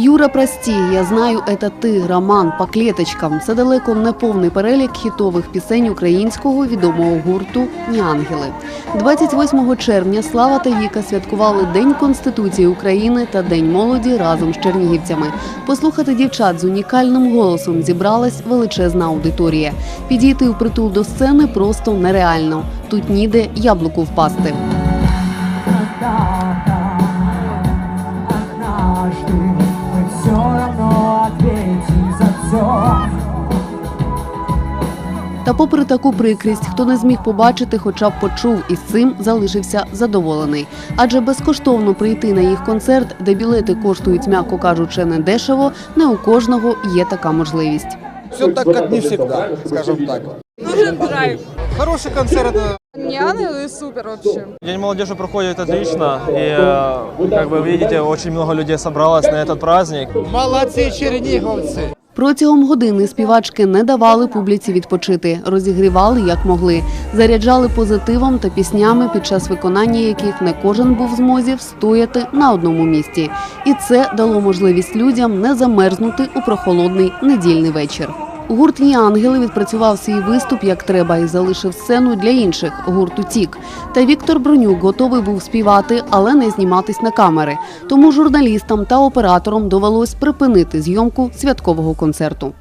Юра прості, я знаю, это ти, Роман, по клеточкам. Це далеко не повний перелік хітових пісень українського відомого гурту Ні ангели. 28 червня Слава та Віка святкували День Конституції України та День молоді разом з чернігівцями. Послухати дівчат з унікальним голосом зібралась величезна аудиторія. Підійти у притул до сцени просто нереально. Тут ніде яблуку впасти. однажды мы Та попри таку прикрість, хто не зміг побачити, хоча б почув і з цим залишився задоволений. Адже безкоштовно прийти на їх концерт, де білети коштують, м'яко кажучи, не дешево, не у кожного є така можливість. Все так, как не всегда, скажем так. Нужен драйв. Хороший концерт, это Не ангелы супер вообще. День молодежи проходит отлично, и, э, как вы видите, очень много людей собралось на этот праздник. молодцы черниговцы. Протягом години співачки не давали публіці відпочити, розігрівали як могли, заряджали позитивом та піснями, під час виконання яких не кожен був в змозі встояти на одному місці. І це дало можливість людям не замерзнути у прохолодний недільний вечір. Гурт «Ні ангели відпрацював свій виступ як треба і залишив сцену для інших гурту Тік. Та Віктор Бронюк готовий був співати, але не зніматись на камери. Тому журналістам та операторам довелось припинити зйомку святкового концерту.